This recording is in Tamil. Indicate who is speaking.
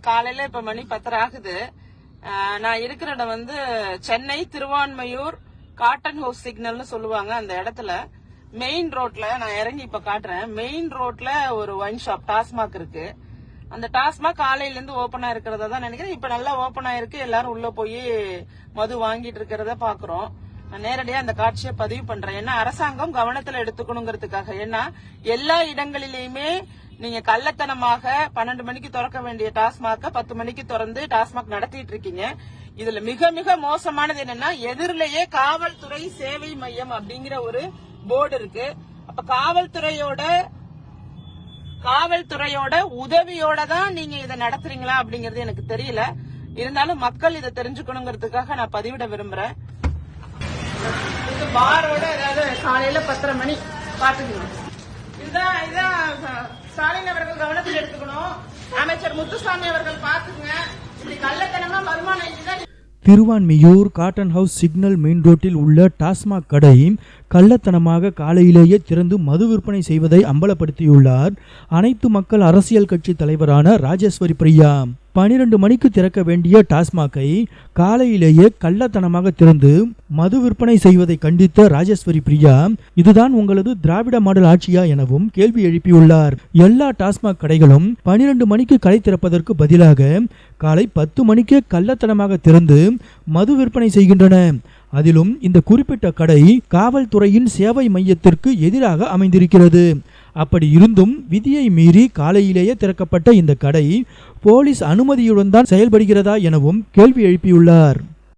Speaker 1: காலையில இப்ப மணி பத்தரை ஆகுது நான் இருக்கிற இடம் வந்து சென்னை திருவான்மையூர் காட்டன் ஹவுஸ் சிக்னல்னு சொல்லுவாங்க அந்த இடத்துல. மெயின் ரோட்ல நான் இறங்கி இப்ப காட்டுறேன். மெயின் ரோட்ல ஒரு ஒயின் ஷாப் டாஸ்மாக் இருக்கு. அந்த டாஸ்மாக் காலையில இருந்து ஓபனா இருக்கிறதா தான் நினைக்கிறேன். இப்ப நல்லா ஓபன் ஆயிருக்கு. எல்லாரும் உள்ள போய் மது வாங்கிட்டு இருக்கிறத பாக்குறோம். நான் நேரடியா அந்த காட்சியை பதிவு பண்றேன். ஏன்னா அரசாங்கம் கவனத்துல எடுத்துக்கணுங்கிறதுக்காக. ஏன்னா எல்லா இடங்களிலையுமே நீங்க கள்ளத்தனமாக பன்னெண்டு மணிக்கு திறக்க வேண்டிய டாஸ்மாக பத்து மணிக்கு திறந்து டாஸ்மாக் நடத்திட்டு இருக்கீங்க. இதுல மிக மிக மோசமானது என்னன்னா எதிரிலேயே காவல்துறை சேவை மையம் அப்படிங்கிற ஒரு போர்டு இருக்கு. அப்ப காவல்துறையோட காவல்துறையோட உதவியோட தான் நீங்க இதை நடத்துறீங்களா அப்படிங்கறது எனக்கு தெரியல. இருந்தாலும் மக்கள் இதை தெரிஞ்சுக்கணுங்கிறதுக்காக நான் பதிவிட விரும்புறேன். பாரோட அதாவது காலையில பத்தரை மணி பாத்துக்கணும் இதுதான் இதுதான் ஸ்டாலின் அவர்கள் கவனத்தில் எடுத்துக்கணும். அமைச்சர் முத்துசாமி அவர்கள் பாத்துக்குங்க இப்படி கள்ளத்தனமா வருமானம் இதுதான்
Speaker 2: Thiruvanmiyur cotton house signal main ரோட்டில் உள்ள டாஸ்மாக் கடை கள்ளத்தனமாக காலையிலேயே திறந்து மது விற்பனை செய்வதை அம்பலப்படுத்தியுள்ளார். அனைத்து மக்கள் அரசியல் கட்சி தலைவரான ராஜேஸ்வரி பிரியா. பனிரெண்டு மணிக்கு திறக்க வேண்டிய டாஸ்மாகை காலையிலேயே கள்ளத்தனமாக திறந்து மது விற்பனை செய்வதை கண்டித்த ராஜேஸ்வரி பிரியா இதுதான் உங்களது திராவிட மாடல் ஆட்சியா எனவும் கேள்வி எழுப்பியுள்ளார். எல்லா டாஸ்மாக் கடைகளும் பனிரெண்டு மணிக்கு கடை திறப்பதற்கு பதிலாக காலை பத்து மணிக்கே கள்ளத்தனமாக திறந்து மது விற்பனை செய்கின்றன. அதிலும் இந்த குறிப்பிட்ட கடை காவல்துறையின் சேவை மையத்திற்கு எதிராக அமைந்திருக்கிறது. அப்படி இருந்தும் விதியை மீறி காலையிலேயே திறக்கப்பட்ட இந்த கடை போலீஸ் அனுமதியுடன் தான் செயல்படுகிறதா எனவும் கேள்வி எழுப்பியுள்ளார்.